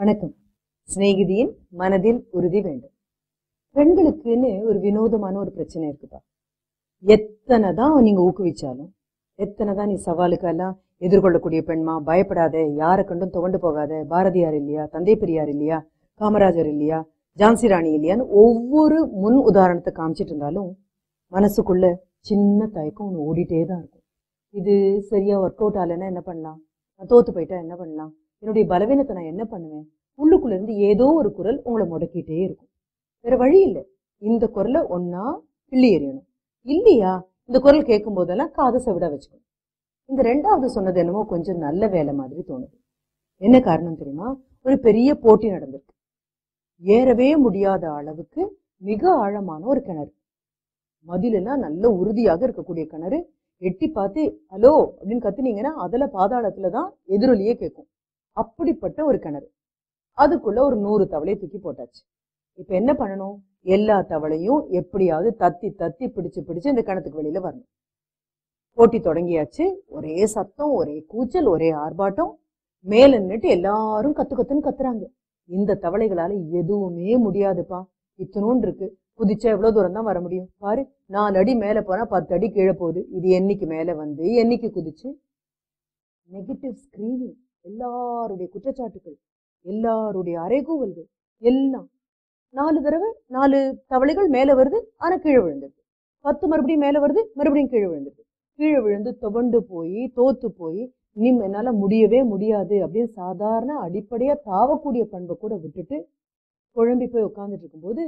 வணக்கம். சிநேகிதியின் மனதில் உறுதி வேண்டும். பெண்களுக்குன்னு ஒரு வினோதமான ஒரு பிரச்சனை இருக்குப்பா. எத்தனை தான் நீங்க ஊக்குவிச்சாலும் எத்தனை தான் நீ சவாலுக்கெல்லாம் எதிர்கொள்ளக்கூடிய பெண்மா பயப்படாத யாரை கண்டும் துவண்டு போகாத பாரதியார் இல்லையா தந்தை பெரியார் இல்லையா காமராஜர் இல்லையா ஜான்சி ராணி இல்லையான்னு ஒவ்வொரு முன் உதாரணத்தை காமிச்சிட்டு இருந்தாலும் மனசுக்குள்ள சின்ன தயக்கம் ஒன்று ஓடிட்டே தான் இருக்கும். இது சரியா ஒர்க் அவுட் ஆகலைன்னா என்ன பண்ணலாம்? நான் தோத்து போயிட்டா என்ன பண்ணலாம்? என்னுடைய பலவீனத்தை நான் என்ன பண்ணுவேன்? உள்ளுக்குள்ள இருந்து ஏதோ ஒரு குரல் உங்களை முடக்கிட்டே இருக்கும். வேற வழி இல்லை. இந்த குரலை ஒன்னா கிள்ளி எறியணும். இல்லையா? இந்த குரல் கேட்கும் போதெல்லாம் காதை விட வச்சுக்கணும். இந்த ரெண்டாவது சொன்னது என்னமோ கொஞ்சம் நல்ல வேலை மாதிரி தோணுது. என்ன காரணம் தெரியுமா? ஒரு பெரிய போட்டி நடந்திருக்கு. ஏறவே முடியாத அளவுக்கு மிக ஆழமான ஒரு கிணறு. மதிலெல்லாம் நல்ல உறுதியாக இருக்கக்கூடிய கிணறு. எட்டி பார்த்து ஹலோ அப்படின்னு கத்துனீங்கன்னா அதில் பாதாளத்துல தான் எதிரொலியே கேட்கும். அப்படிப்பட்ட ஒரு கிணறு. அதுக்குள்ள ஒரு நூறு தவளையை தூக்கி போட்டாச்சு. இப்ப என்ன பண்ணணும்? எல்லா தவளையும் எப்படியாவது தத்தி தத்தி பிடிச்சு பிடிச்சு இந்த கிணத்துக்கு வெளியில வரணும். போட்டி தொடங்கியாச்சு. ஒரே சத்தம் ஒரே கூச்சல் ஒரே ஆர்ப்பாட்டம். மேல நின்றுட்டு எல்லாரும் கத்து கத்துன்னு கத்துறாங்க. இந்த தவளைகளால எதுவுமே முடியாதுப்பா. இத்தனோண்டு இருக்கு. குதிச்சா எவ்வளவு தூரம் தான் வர முடியும்? பாரு நாலு அடி மேல போனா பத்து அடி கீழே போகுது. இது என்னைக்கு மேல வந்து என்னைக்கு குதிச்சு? நெகட்டிவ் ஸ்கிரீனிங் எல்லாருடைய குற்றச்சாட்டுகள் எல்லாருடைய அறைகூவல்கள் எல்லாம். நாலு தடவை நாலு தவளைகள் மேலே வருது ஆனால் கீழே விழுந்துருது. பத்து மறுபடியும் மேலே வருது மறுபடியும் கீழே விழுந்துருது. கீழே விழுந்து துவண்டு போய் தோத்து போய் நீ என்னால் முடியவே முடியாது அப்படின்னு சாதாரண அடிப்படையாக தாவக்கூடிய பண்பை கூட விட்டுட்டு குழம்பி போய் உட்காந்துட்டு இருக்கும்போது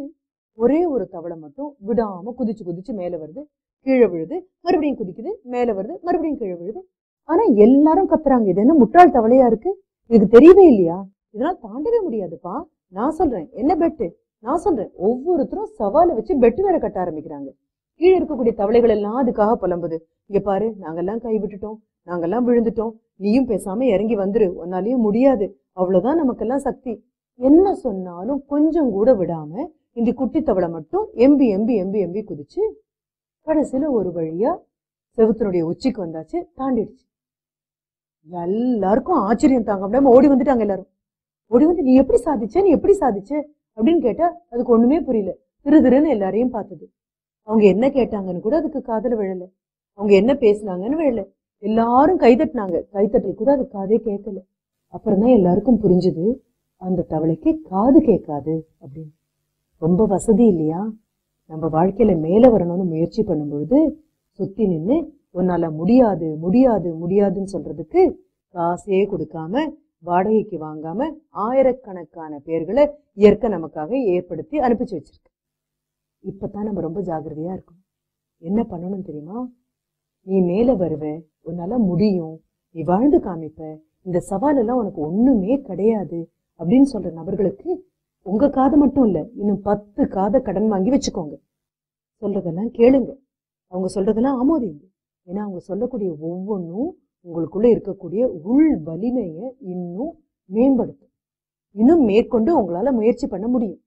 ஒரே ஒரு தவளை மட்டும் விடாமல் குதிச்சு குதிச்சு மேலே வருது கீழே விழுது மறுபடியும் குதிக்குது மேலே வருது மறுபடியும் கீழே விழுது. ஆனா எல்லாரும் கத்துறாங்க. இது என்ன முட்டாள் தவளையா இருக்கு? இதுக்கு தெரியவே இல்லையா? இதெல்லாம் தாண்டவே முடியாதுப்பா. நான் சொல்றேன். என்ன பெட்டு? நான் சொல்றேன். ஒவ்வொருத்தரும் சவாலை வச்சு பெட்டு வேற கட்ட ஆரம்பிக்கிறாங்க. கீழே இருக்கக்கூடிய தவளைகள் எல்லாம் அதுக்காக புலம்புது. இங்க பாரு நாங்கெல்லாம் கை விட்டுட்டோம். நாங்கெல்லாம் விழுந்துட்டோம். நீயும் பேசாம இறங்கி வந்துரு. உன்னாலையும் முடியாது. அவ்வளவுதான் நமக்கெல்லாம் சக்தி. என்ன சொன்னாலும் கொஞ்சம் கூட விடாம இந்த குட்டி தவளை மட்டும் எம்பி எம்பி எம்பி எம்பி குதிச்சு கடைசியில ஒரு வழியா செவுத்தினுடைய உச்சிக்கு வந்தாச்சு. தாண்டிடுச்சு. எல்லாருக்கும் ஆச்சரியம் தாங்க. முடியாம ஓடி வந்துட்டாங்க எல்லாரும். ஓடி வந்து நீ எப்படி சாதிச்ச? நீ எப்படி சாதிச்ச? அப்படின்னு கேட்டா அதுக்கு ஒண்ணுமே புரியல. திரு திருன்னு எல்லாரையும் பார்த்தது. அவங்க என்ன கேட்டாங்கன்னு கூட அதுக்கு காதல விழல. அவங்க என்ன பேசுனாங்கன்னு விழல. எல்லாரும் கைதட்டினாங்க கைத்தட்டல் கூட அது காதே கேட்கல. அப்புறம் தான் எல்லாருக்கும் புரிஞ்சுது அந்த தவளைக்கு காது கேட்காது அப்படின்னு. ரொம்ப வசதி இல்லையா? நம்ம வாழ்க்கையில மேல வரணும்னு முயற்சி பண்ணும் பொழுது சுத்தி நின்று உன்னால முடியாது முடியாது முடியாதுன்னு சொல்றதுக்கு காசே கொடுக்காம வாடகைக்கு வாங்காம ஆயிரக்கணக்கான பேர்களை இயற்கை நமக்காக ஏற்படுத்தி அனுப்பிச்சு வச்சிருக்கு. இப்பதான் நம்ம ரொம்ப ஜாகிரதையா இருக்கணும். என்ன பண்ணணும் தெரியுமா? நீ மேல வருவ உன்னால முடியும். நீ வாழ்ந்து காமிப்ப. இந்த சவால் எல்லாம் உனக்கு ஒண்ணுமே கிடையாது அப்படின்னு சொல்ற நபர்களுக்கு உங்க காதை மட்டும் இல்ல இன்னும் பத்து காதை கடன் வாங்கி வச்சுக்கோங்க. சொல்றதெல்லாம் கேளுங்க. அவங்க சொல்றதெல்லாம் ஆமோதிங்க. ஏன்னா அவங்க சொல்லக்கூடிய ஒவ்வொன்றும் உங்களுக்குள்ளே இருக்கக்கூடிய உள் வலிமையை இன்னும் மேம்படுத்தும். இன்னும் மேற்கொண்டு உங்களால் முயற்சி பண்ண முடியும்.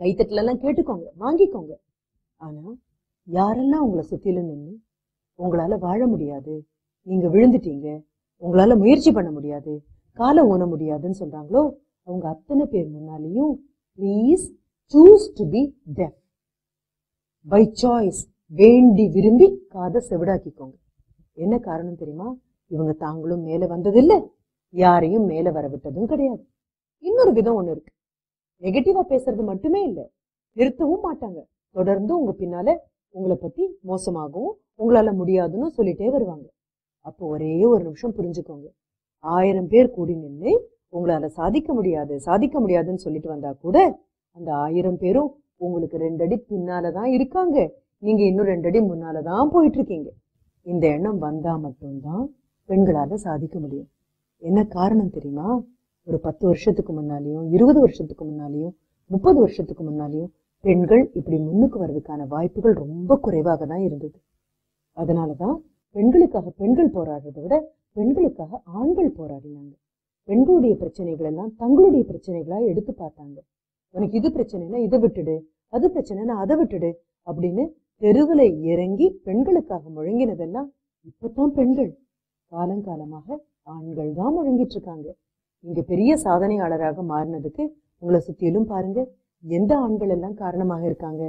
கைத்தட்டிலெல்லாம் கேட்டுக்கோங்க வாங்கிக்கோங்க. ஆனால் யாரெல்லாம் உங்களை சுற்றிலும் நின்று உங்களால் வாழ முடியாது நீங்கள் விழுந்துட்டீங்க உங்களால் முயற்சி பண்ண முடியாது காலை ஊன முடியாதுன்னு சொல்கிறாங்களோ அவங்க அத்தனை பேர் முன்னாலேயும் please choose to be deaf by choice வேண்டி விரும்பி காதை செவிடாக்கிக்கோங்க. என்ன காரணம் தெரியுமா? இவங்க தாங்களும் மேல வந்ததில்லை யாரையும் மேல வர விட்டதும் கிடையாது. இன்னொரு விதம் ஒண்ணு இருக்கு. நெகட்டிவா பேசுறது மட்டுமே இல்லை நிறுத்தவும் மாட்டாங்க. தொடர்ந்து உங்க பின்னால உங்களை பத்தி மோசமாகவும் உங்களால முடியாதுன்னு சொல்லிட்டே வருவாங்க. அப்போ ஒரே ஒரு நிமிஷம் புரிஞ்சுக்கோங்க. ஆயிரம் பேர் கூடி நின்று உங்களால சாதிக்க முடியாது சாதிக்க முடியாதுன்னு சொல்லிட்டு வந்தா கூட அந்த ஆயிரம் பேரும் உங்களுக்கு ரெண்டு அடி பின்னாலதான் இருக்காங்க. நீங்க இன்னும் ரெண்டு அடி முன்னாலதான் போயிட்டு இருக்கீங்க இந்த எண்ணம் வந்தா மட்டும்தான் பெண்களால சாதிக்க முடியும். என்ன காரணம் தெரியுமா? ஒரு பத்து வருஷத்துக்கு முன்னாலேயும் இருபது வருஷத்துக்கு முன்னாலேயும் முப்பது வருஷத்துக்கு முன்னாலேயும் பெண்கள் இப்படி முன்னுக்கு வர்றதுக்கான வாய்ப்புகள் ரொம்ப குறைவாக தான் இருந்தது. அதனாலதான் பெண்களுக்காக பெண்கள் போராடுறதை விட பெண்களுக்காக ஆண்கள் போராடினாங்க. பெண்களுடைய பிரச்சனைகள் எல்லாம் தங்களுடைய பிரச்சனைகளா எடுத்து பார்த்தாங்க. உனக்கு இது பிரச்சனைனா இதை விட்டுடு அது பிரச்சனைனா அதை விட்டுடு அப்படின்னு தெருவில் இறங்கி பெண்களுக்காக முழங்கினதெல்லாம் இப்பத்தான் பெண்கள். காலங்காலமாக ஆண்கள் தான் முழங்கிட்டு இருக்காங்க இங்க பெரிய சாதனையாளராக மாறினதுக்கு உங்களை சுத்தியிலும் பாருங்க. எந்த ஆண்கள் எல்லாம் காரணமாக இருக்காங்க?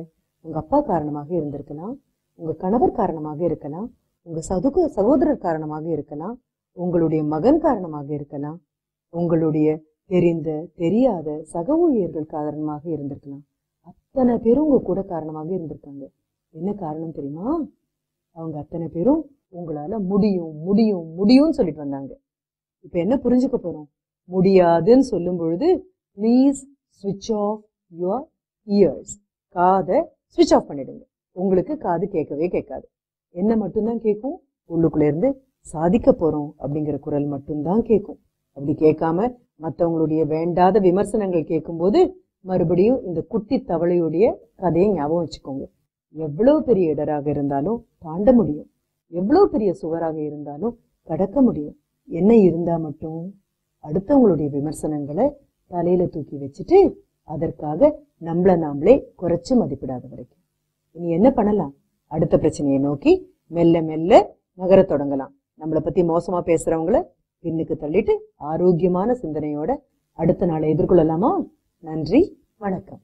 உங்க அப்பா காரணமாக இருந்திருக்கலாம். உங்க கணவர் காரணமாக இருக்கலாம். உங்க சதுக சகோதரர் காரணமாக இருக்கலாம். உங்களுடைய மகன் காரணமாக இருக்கலாம். உங்களுடைய தெரிந்த தெரியாத சக ஊழியர்கள் காரணமாக இருந்திருக்கலாம். அத்தனை பேரும் உங்க கூட காரணமாக இருந்திருக்காங்க. என்ன காரணம் தெரியுமா? அவங்க அத்தனை பேரும் உங்களால முடியும் முடியும் முடியும்னு சொல்லிட்டு வந்தாங்க. இப்போ என்ன புரிஞ்சுக்க போறோம்? முடியாதுன்னு சொல்லும் பொழுது ப்ளீஸ் ஸ்விட்ச் ஆஃப் யுவர் இயர்ஸ் காதை ஸ்விட்ச் ஆஃப் பண்ணிடுங்க. உங்களுக்கு காது கேட்கவே கேட்காது. என்ன மட்டும்தான் கேட்கும்? உள்ளுக்குள்ள இருந்து சாதிக்க போறோம் அப்படிங்கிற குரல் மட்டும்தான் கேட்கும். அப்படி கேட்காம மற்றவங்களுடைய வேண்டாத விமர்சனங்கள் கேட்கும்போது மறுபடியும் இந்த குட்டி தவளையுடைய கதையை ஞாபகம் வச்சுக்கோங்க. எவ்வளவு பெரிய இடராக இருந்தாலும் தாண்ட முடியும். எவ்வளவு பெரிய சுவராக இருந்தாலும் கடக்க முடியும். என்ன இருந்தா மட்டும்? அடுத்தவங்களுடைய விமர்சனங்களை தலையில தூக்கி வச்சுட்டு அதற்காக நம்மள நாமளே குறைச்சு மதிப்பிடாத வரைக்கும். இனி என்ன பண்ணலாம்? அடுத்த பிரச்சனையை நோக்கி மெல்ல மெல்ல நகரத் தொடங்கலாம். நம்மளை பத்தி மோசமா பேசுறவங்கள பின்னுக்கு தள்ளிட்டு ஆரோக்கியமான சிந்தனையோட அடுத்த நாளை எதிர்கொள்ளலாமா? நன்றி வணக்கம்.